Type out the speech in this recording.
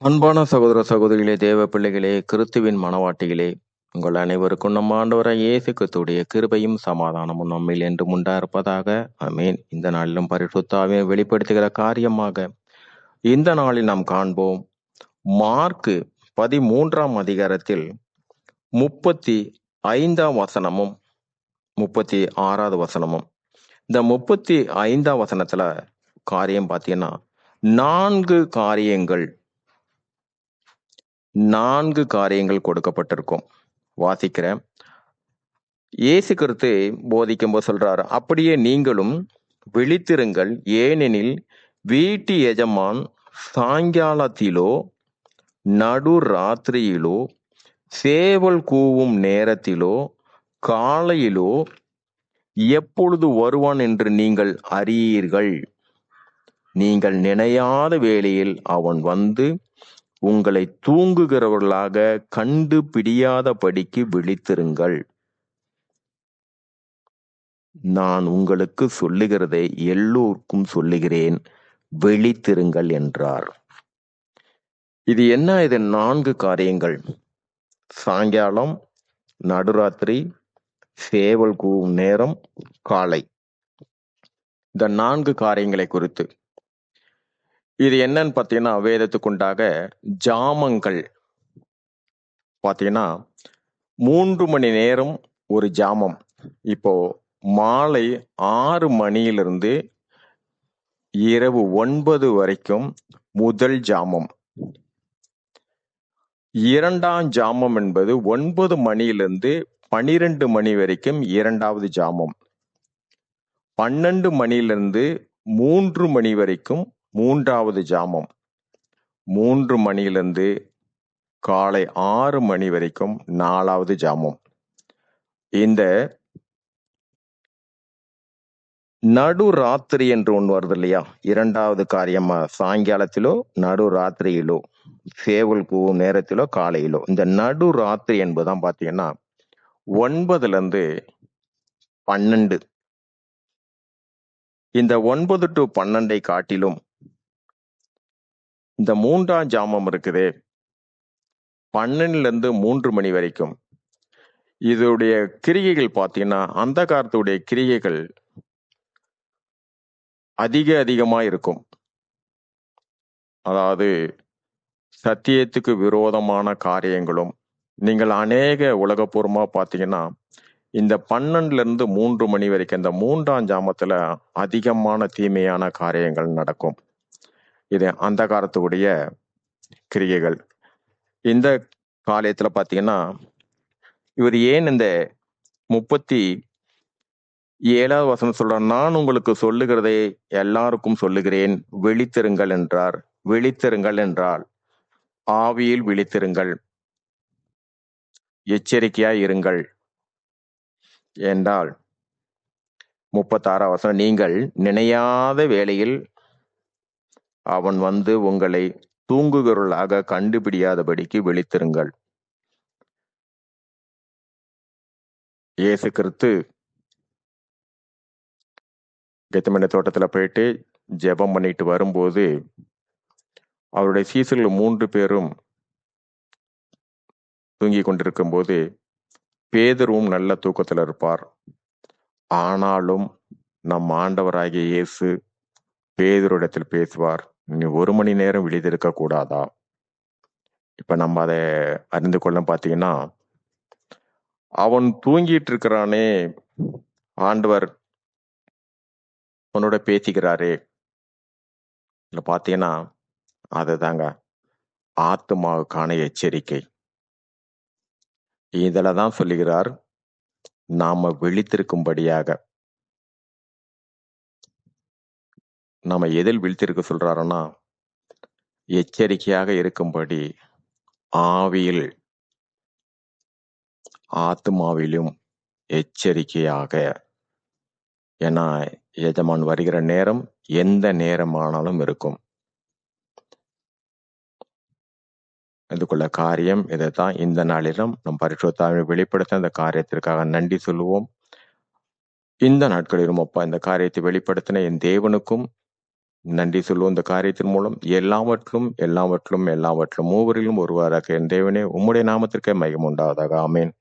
அன்பான சகோதர சகோதரிகளே, தேவ பிள்ளைகளே, கிறிஸ்துவின் மணவாட்டிகளே, உங்கள் அனைவருக்கும் நம் ஆண்டவராய் இயேசு கிறிஸ்துவுடைய கிருபையும் சமாதானமும் நம்மில் என்றும் உண்டாயிருப்பதாக. ஆமென். இந்த நாளிலும் பரிசுத்த ஆவியை வெளிப்படுத்துகிற காரியமாக இந்த நாளில் நாம் காண்போம். மார்க்கு பதிமூன்றாம் அதிகாரத்தில் முப்பத்தி ஐந்தாம் வசனமும் முப்பத்தி ஆறாவது வசனமும் இந்த முப்பத்தி ஐந்தாம் வசனத்துல காரியம் பார்த்தீங்கன்னா நான்கு காரியங்கள் நான்கு காரியங்கள் கொடுக்கப்பட்டிருக்கும். வாசிக்கிறேன். இயேசு கருத்து போதிக்கும்போது சொல்றாரு அப்படியே நீங்களும் விழித்திருங்கள். ஏனெனில் வீட்டு எஜமான் சாயங்காலத்திலோ நடு ராத்திரியிலோ சேவல் கூவும் நேரத்திலோ காலையிலோ எப்பொழுது வருவான் என்று நீங்கள் அறியீர்கள். நீங்கள் நினையாத வேளையில் அவன் வந்து உங்களை தூங்குகிறவர்களாக கண்டுபிடியாதபடிக்கு விழித்திருங்கள். நான் உங்களுக்கு சொல்லுகிறதை எல்லோருக்கும் சொல்லுகிறேன். விழித்திருங்கள் என்றார். இது என்ன? இது நான்கு காரியங்கள். சாயங்காலம் நடுராத்திரி சேவல் கூவும் நேரம் காலை. இந்த நான்கு காரியங்களை குறித்து. இது என்னன்னு பார்த்தீங்கன்னா வேதத்துக்குண்டாக ஜாமங்கள். பார்த்தீங்கன்னா மூன்று மணி நேரம் ஒரு ஜாமம். இப்போ மாலை ஆறு மணியிலிருந்து இரவு ஒன்பது வரைக்கும் முதல் ஜாமம். இரண்டாம் ஜாமம் என்பது ஒன்பது மணியிலிருந்து பனிரெண்டு மணி வரைக்கும் இரண்டாவது ஜாமம். பன்னெண்டு மணியிலிருந்து மூன்று மணி வரைக்கும் மூன்றாவது ஜாமம். மூன்று மணியிலிருந்து காலை ஆறு மணி வரைக்கும் நாலாவது ஜாமம். இந்த நடு ராத்திரி என்று ஒன்று வருது இல்லையா? இரண்டாவது காரியமா சாயங்காலத்திலோ நடு ராத்திரியிலோ சேவல் கூவும் நேரத்திலோ காலையிலோ. இந்த நடு ராத்திரி என்பதுதான் பாத்தீங்கன்னா ஒன்பதுல இருந்து பன்னெண்டு. இந்த ஒன்பது டு பன்னெண்டை காட்டிலும் இந்த மூன்றாம் ஜாமம் இருக்குதே. பன்னெண்டுல இருந்து மூன்று மணி வரைக்கும். இதோடைய கிரிகைகள் பார்த்தீங்கன்னா அந்த காலத்துடைய கிரிகைகள் அதிக அதிகமா இருக்கும். அதாவது சத்தியத்துக்கு விரோதமான காரியங்களும் நீங்கள் அநேக உலகபூர்வமாக பார்த்தீங்கன்னா இந்த பன்னெண்டுல இருந்து மூன்று மணி வரைக்கும் இந்த மூன்றாம் ஜாமத்துல அதிகமான தீமையான காரியங்கள் நடக்கும். இது அந்த காலத்துடைய கிரியைகள். இந்த காலத்துல பாத்தீங்கன்னா இவர் ஏன் இந்த முப்பத்தி ஏழாவது வசனம் சொல்றார் நான் உங்களுக்கு சொல்லுகிறதை எல்லாருக்கும் சொல்லுகிறேன் விழித்திருங்கள் என்றார். விழித்திருங்கள் என்றால் ஆவியில் விழித்திருங்கள். எச்சரிக்கையாய் இருங்கள். என்றால் முப்பத்தாறாம் வசனம் நீங்கள் நினையாத வேளையில் அவன் வந்து உங்களை தூங்குகிறவர்களாக கண்டுபிடியாதபடிக்கு விழித்திருங்கள். இயேசு கிறிஸ்து கெத்தமனை தோட்டத்துல போயிட்டு ஜெபம் பண்ணிட்டு வரும்போது அவருடைய சீசர்கள் மூன்று பேரும் தூங்கி கொண்டிருக்கும் போது பேதரும் நல்ல தூக்கத்தில் இருப்பார். ஆனாலும் நம் ஆண்டவராகிய இயேசு பேதரிடத்தில் பேசுவார். ஒரு மணி நேரம் விழித்திருக்க கூடாதா? இப்ப நம்ம அதை அறிந்து கொள்ள பாத்தீங்கன்னா அவன் தூங்கிட்டு இருக்கிறானே ஆண்டவர் உன்னோட பேசிக்கிறாரே. இல்ல பாத்தீங்கன்னா அதுதாங்க ஆத்மாவுக்கான எச்சரிக்கை. இதுலதான் சொல்லுகிறார் நாம விழித்திருக்கும்படியாக. நம்ம எதில் வீழ்த்திருக்க சொல்றாருன்னா எச்சரிக்கையாக இருக்கும்படி ஆவியில் ஆத்மாவிலும் எச்சரிக்கையாக. ஏன்னா எஜமான் வருகிற நேரம் எந்த நேரமானாலும் இருக்கும். இதுக்குள்ள காரியம் இதைத்தான் இந்த நாளிலும் நம் பரிசுத்தாவை வெளிப்படுத்த இந்த காரியத்திற்காக நன்றி சொல்லுவோம். இந்த நாட்களிலும் அப்பா இந்த காரியத்தை வெளிப்படுத்தின என் தேவனுக்கும் நன்றி சொல்லும் இந்த காரியத்தின் மூலம் எல்லாவற்றிலும் எல்லாவற்றிலும் எல்லாவற்றிலும் மூவரிலும் ஒருவராக என் தேவனே உம்முடைய நாமத்திற்கே மையம் உண்டாவதாக. ஆமேன்.